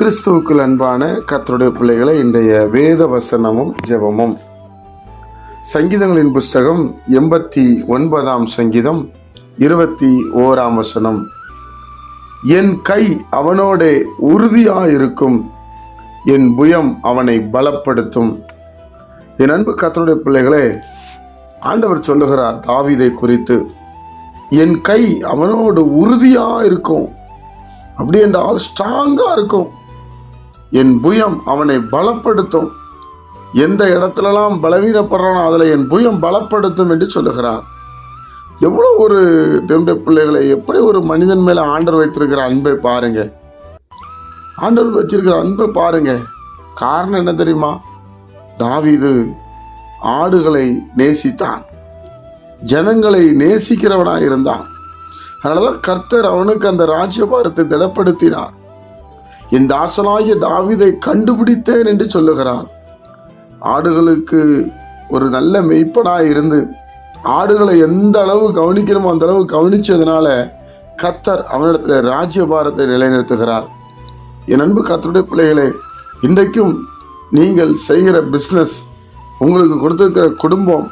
கிறிஸ்துவுக்குள் அன்பான கத்தருடைய பிள்ளைகளை இன்றைய வேத வசனமும் ஜெபமும். சங்கீதங்களின் புஸ்தகம் எண்பத்தி ஒன்பதாம் சங்கீதம் இருபத்தி ஓராம் வசனம். என் கை அவனோடே உறுதியாயிருக்கும் என் புயம் அவனை பலப்படுத்தும். என் அன்பு கத்தருடைய பிள்ளைகளே ஆண்டவர் சொல்லுகிறார் தாவீதை குறித்து என் கை அவனோடு உறுதியாக இருக்கும் அப்படி என்றால் ஸ்ட்ராங்காக இருக்கும். என் புயம் அவனை பலப்படுத்தும். எந்த இடத்துலலாம் பலவீனப்படுறானோ அதில் என் புயம் பலப்படுத்தும் என்று சொல்லுகிறார். எவ்வளோ ஒரு தேவனுடைய பிள்ளைகளை எப்படி ஒரு மனிதன் மேலே ஆண்டவர் வைத்திருக்கிற அன்பை பாருங்க. ஆண்டவர் வச்சிருக்கிற அன்பை பாருங்க. காரணம் என்ன தெரியுமா? தாவிது ஆடுகளை நேசித்தான். ஜனங்களை நேசிக்கிறவனாக இருந்தான். அதனால கர்த்தர் அவனுக்கு அந்த ராஜ்யபாரத்தை திடப்படுத்தினார். என் தாசனாகிய தாவிதை கண்டுபிடித்தேன் என்று சொல்லுகிறார் ஆடுகளுக்கு ஒரு நல்ல மெய்ப்பனாக இருந்து ஆடுகளை எந்த அளவு கவனிக்கணுமோ அந்த அளவு கவனிச்சதுனால கத்தர் அவனிடத்தில் ராஜ்யபாரத்தை நிலைநிறுத்துகிறார். என் அன்பு கத்தருடைய பிள்ளைகளே இன்றைக்கும் நீங்கள் செய்கிற பிஸ்னஸ் உங்களுக்கு கொடுத்திருக்கிற குடும்பம்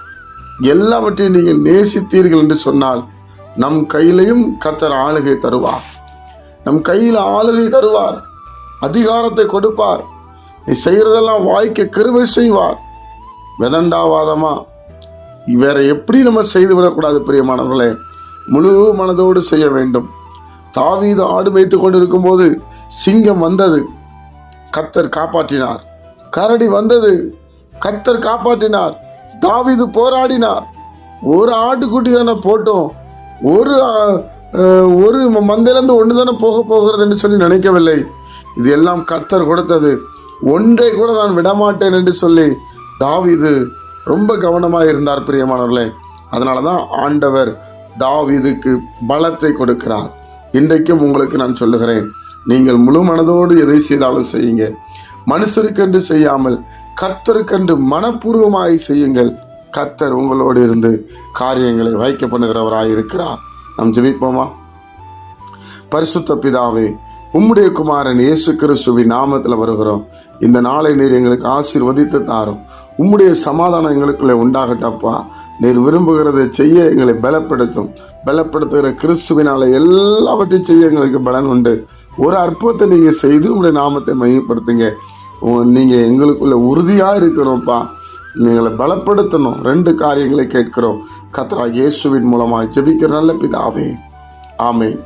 எல்லாவற்றையும் நீங்கள் நேசித்தீர்கள் என்று சொன்னால் நம் கையிலையும் கத்தர் ஆளுகை தருவார். நம் கையில் ஆளுகை தருவார். அதிகாரத்தை கொடுப்பார். நீ செய்கிறதெல்லாம் வாய்க்க கருவை செய்வார். வெதண்டாவாதமா வேற எப்படி நம்ம செய்து விடக்கூடாது பிரியமானவர்களே? முழு மனதோடு செய்ய வேண்டும். தாவீது ஆடு மேய்த்து கொண்டிருக்கும் போது சிங்கம் வந்தது. கத்தர் காப்பாற்றினார். கரடி வந்தது. கத்தர் காப்பாற்றினார். தாவீது போராடினார். ஒரு ஆட்டுக்குட்டி தானே போட்டோம். ஒரு ஒரு மந்தையிலேருந்து ஒன்று தானே போக போகிறது என்று சொல்லி நினைக்கவில்லை. இது எல்லாம் கத்தர் கொடுத்தது. ஒன்றை கூட நான் விடமாட்டேன் என்று சொல்லி தாவிது ரொம்ப கவனமாக இருந்தார் பிரியமானவர்களே. அதனால தான் ஆண்டவர் தாவிதுக்கு பலத்தை கொடுக்கிறார். இன்றைக்கும் உங்களுக்கு நான் சொல்லுகிறேன் நீங்கள் முழு மனதோடு எதை செய்தாலும் செய்யுங்க. மனுஷருக்கென்று செய்யாமல் கர்த்தருக்கென்று மனப்பூர்வமாய் செய்யுங்கள். கர்த்தர் உங்களோடு இருந்து காரியங்களை வைக்க பண்ணுகிறவராய் இருக்கிறார். நாம் ஜெபிப்போமா? பரிசுத்த பிதாவே உம்முடைய குமாரன் இயேசு கிறிஸ்துவின் நாமத்தில் வருகிறோம். இந்த நாளை நீர் எங்களுக்கு ஆசீர்வதித்து தாரும் உம்முடைய சமாதானம் எங்களுக்குள்ளே உண்டாகட்டப்பா. நீர் விரும்புகிறதை செய்ய எங்களை பலப்படுத்தும். பலப்படுத்துகிற கிறிஸ்துவினால எல்லாவற்றையும் செய்ய எங்களுக்கு பலன் உண்டு. ஒரு அற்புதத்தை நீங்கள் செய்து உங்களுடைய நாமத்தை மையப்படுத்துங்க. நீங்கள் எங்களுக்குள்ள உறுதியாக இருக்கிறோம்ப்பா நீங்களை பலப்படுத்தணும். ரெண்டு காரியங்களை கேட்கிறோம். கத்ரா இயேசுவின் மூலமாக ஜெபிக்கிற நல்ல பிதாவே. ஆமென்.